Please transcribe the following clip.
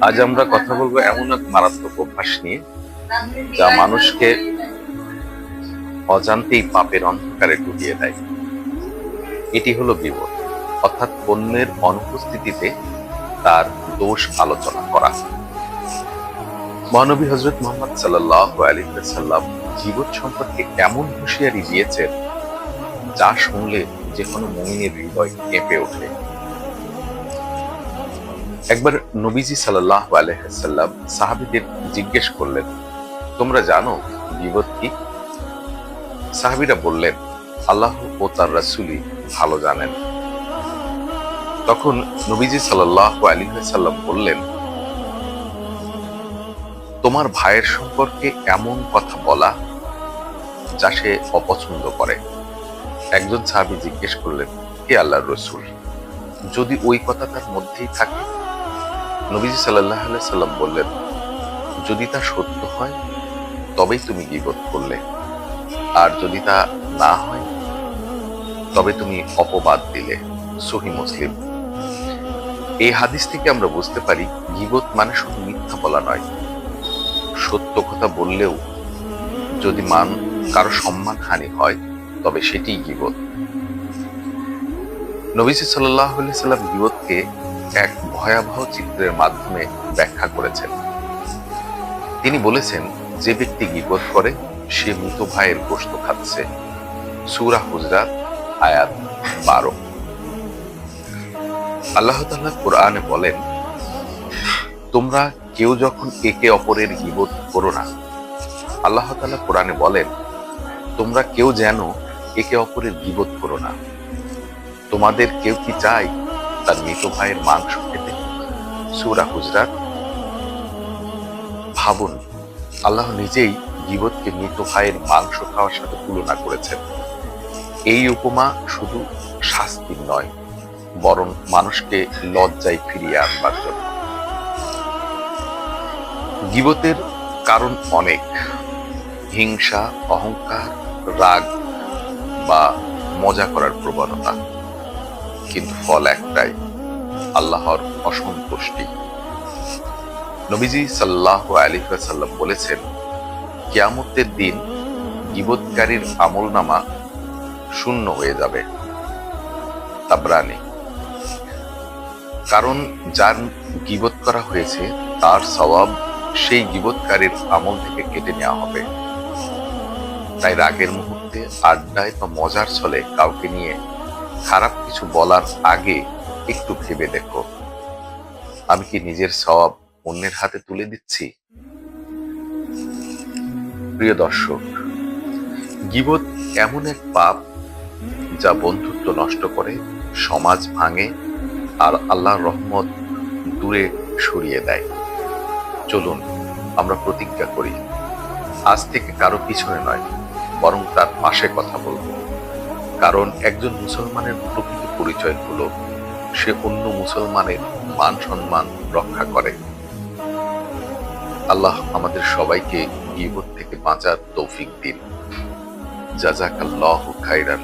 আজ আমরা কথা বলব এমন এক মারাত্মক অভ্যাস নিয়ে, যা মানুষকে অজান্তেই পাপের অন্ধকারে ডুবিয়ে দেয়। এটি হলো বিপদ, অর্থাৎ অন্যের অনুপস্থিতিতে তার দোষ আলোচনা করা। মহানবী হজরত মোহাম্মদ সাল্লাহ আলী সাল্লাম জীবন সম্পর্কে এমন হুঁশিয়ারি দিয়েছেন, যা শুনলে যে কোনো মমিনের হৃদয় কেঁপে ওঠে। একবার নবীজি সাল্লাহ আলহাম সাহাবিদের জিজ্ঞেস করলেন, তোমরা জানো বিপদ কি? সাহাবিরা বললেন, আল্লাহ ও তার রাসুলি ভালো জানেন। তখন নবীজি সাল্লাহ আলী সাল্লাম বললেন, তোমার ভাইয়ের সম্পর্কে এমন কথা বলা যা সে অপছন্দ করে। একজন সাহাবি জিজ্ঞেস করলেন কে আল্লাহর রসুল, যদি ওই কথা তার মধ্যেই থাকে নবীজি সাল্লাহ সাল্লাম বললেন, যদি তা সত্য হয়, তবেই তুমি গিবত করলে। আর যদি তা না হয়, তবে তুমি অপবাদ দিলে। সহি মুসলিম। এই হাদিস থেকে আমরা বুঝতে পারি, গিবত মানে শুধু মিথ্যা বলা নয়। সত্য কথা বললেও যদি মান কারও সম্মান হানি হয়, তবে সেটিই গিবত। নবীজি সাল্লাহ সাল্লাম গিবতকে এক ভয়াবহ চিত্রের মাধ্যমে ব্যাখ্যা করেছেন। তিনি বলেছেন, যে ব্যক্তি গিবত করে, সে মৃত ভাইয়ের গোস্ত খাচ্ছে। সুরা হুজরাত, আয়াত বারো। আল্লাহ তাল্লাহ কোরআনে বলেন, তোমরা কেউ যখন একে অপরের গিবত করো না। আল্লাহ তাল্লাহ কোরআনে বলেন, তোমরা কেউ যেন একে অপরের গিবত করো না। তোমাদের কেউ কি চাই তার মৃত ভাইয়ের মাংস খেতে। সুরা হুজরাত। ভাবুন, আল্লাহ নিজেই গিবতকে মৃত ভাইয়ের মাংস খাওয়ার সাথে তুলনা করেছেন। এই উপমা শুধু শাস্তির নয়, বরং মানুষকে লজ্জায় ফিরিয়ে আনবার জন্য। গিবতের কারণ অনেক। হিংসা, অহংকার, রাগ বা মজা করার প্রবণতা। কিন্তু ফল একটাই, আল্লাহর অসন্তুষ্টি। নবীজি সাল্লাহ আলী সাল্লাম বলেছেন, কিয়ামতের দিন গিবৎকারীর আমল নামা শূন্য হয়ে যাবে। তাবরানি। কারণ যার গিবত করা হয়েছে, তার স্বভাব সেই গিবৎকারীর আমল থেকে কেটে নেওয়া হবে। তাই রাগের মুহূর্তে, আড্ডায় বা মজার ছলে কাউকে নিয়ে খারাপ কিছু বলার আগে একটু ভেবে দেখো। আমি কি নিজের স্বভাব অন্যের হাতে তুলে দিচ্ছি? প্রিয় দর্শক, গিবত এমন এক পাপ যা বন্ধুত্ব নষ্ট করে, সমাজ ভাঙে আর আল্লাহর রহমত দূরে সরিয়ে দেয়। চলুন, আমরা প্রতিজ্ঞা করি, আজ থেকে কারও পিছনে নয়, বরং তার পাশে কথা বলব। কারণ একজন মুসলমানের প্রকৃত পরিচয় হল সে অন্য মুসলমানের মান সম্মান রক্ষা করে। আল্লাহ আমাদের সবাইকে গিবত থেকে বাঁচার তৌফিক দিন। যা যাক জাজাকাল্লাহ খাইরান